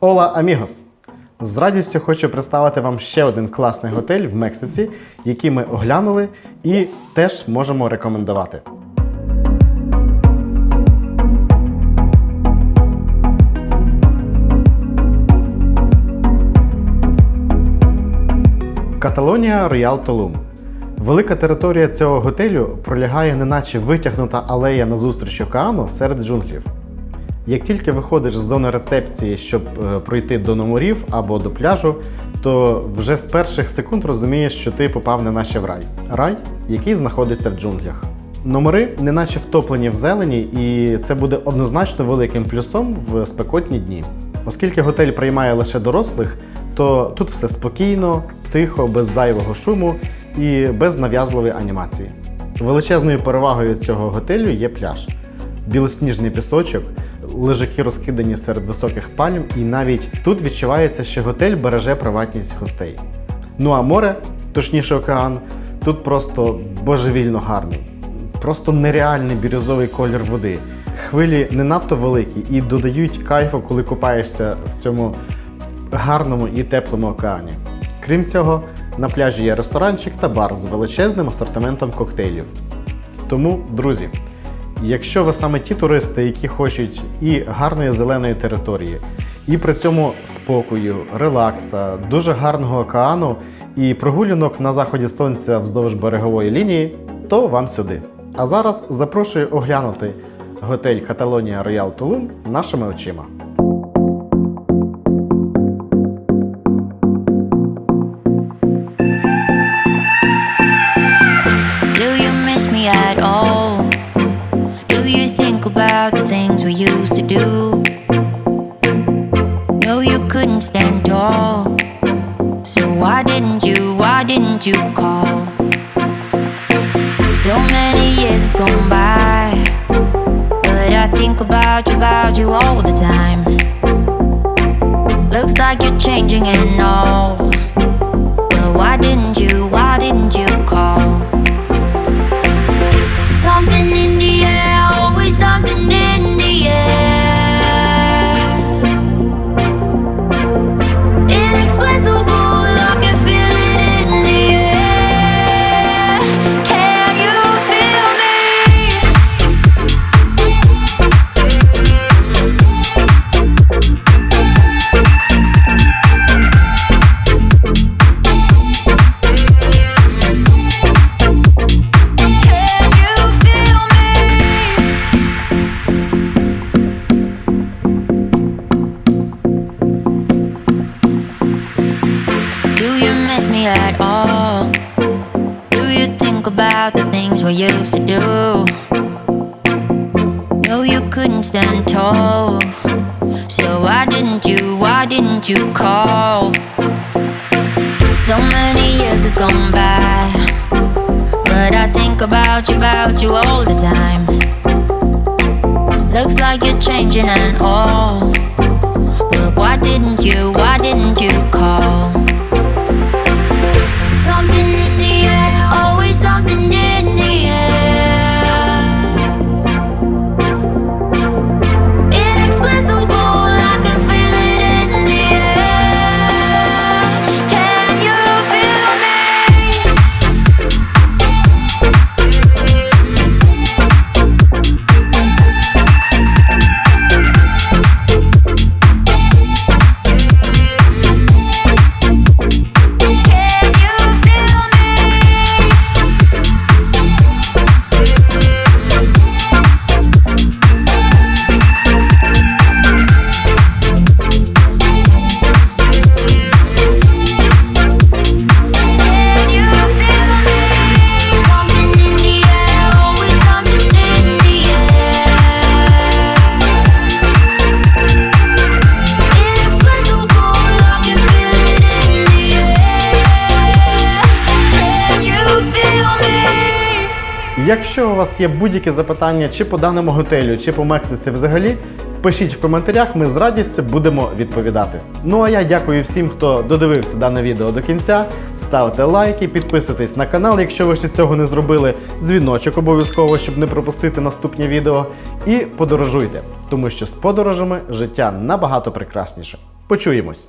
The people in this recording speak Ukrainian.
Ола Амігос! З радістю хочу представити вам ще один класний готель в Мексиці, який ми оглянули і теж можемо рекомендувати. Каталонія Роял Толум. Велика територія цього готелю пролягає неначе витягнута алея назустріч океану серед джунглів. Як тільки виходиш з зони рецепції, щоб е, пройти до номерів або до пляжу, то вже з перших секунд розумієш, що ти попав не наче в рай. Рай, який знаходиться в джунглях. Номери неначе втоплені в зелені, і це буде однозначно великим плюсом в спекотні дні. Оскільки готель приймає лише дорослих, то тут все спокійно, тихо, без зайвого шуму і без нав'язливої анімації. Величезною перевагою цього готелю є пляж білосніжний пісочок, лежаки розкидані серед високих пальм, і навіть тут відчувається, що готель береже приватність гостей. Ну а море, точніше океан, тут просто божевільно гарний. Просто нереальний бірюзовий колір води. Хвилі не надто великі і додають кайфу, коли купаєшся в цьому гарному і теплому океані. Крім цього, на пляжі є ресторанчик та бар з величезним асортиментом коктейлів. Тому, друзі, якщо ви саме ті туристи, які хочуть і гарної зеленої території, і при цьому спокою, релакса, дуже гарного океану і прогулянок на заході сонця вздовж берегової лінії, то вам сюди. А зараз запрошую оглянути готель Каталонія Роял Тулум нашими очима. Didn't you call? So many years has gone by. But I think about you, about you all the time. Looks like you're changing and all. But why didn't you, used to do? No, you couldn't stand tall. So why didn't you, why didn't you call? So many years has gone by. But I think about you, about you all the time. Looks like you're changing and all. But why didn't you, why didn't you call? Якщо у вас є будь-які запитання чи по даному готелю, чи по Мексиці взагалі, пишіть в коментарях, ми з радістю будемо відповідати. Ну а я дякую всім, хто додивився дане відео до кінця. Ставте лайки, підписуйтесь на канал, якщо ви ще цього не зробили. Дзвіночок обов'язково, щоб не пропустити наступні відео. І подорожуйте, тому що з подорожами життя набагато прекрасніше. Почуємось!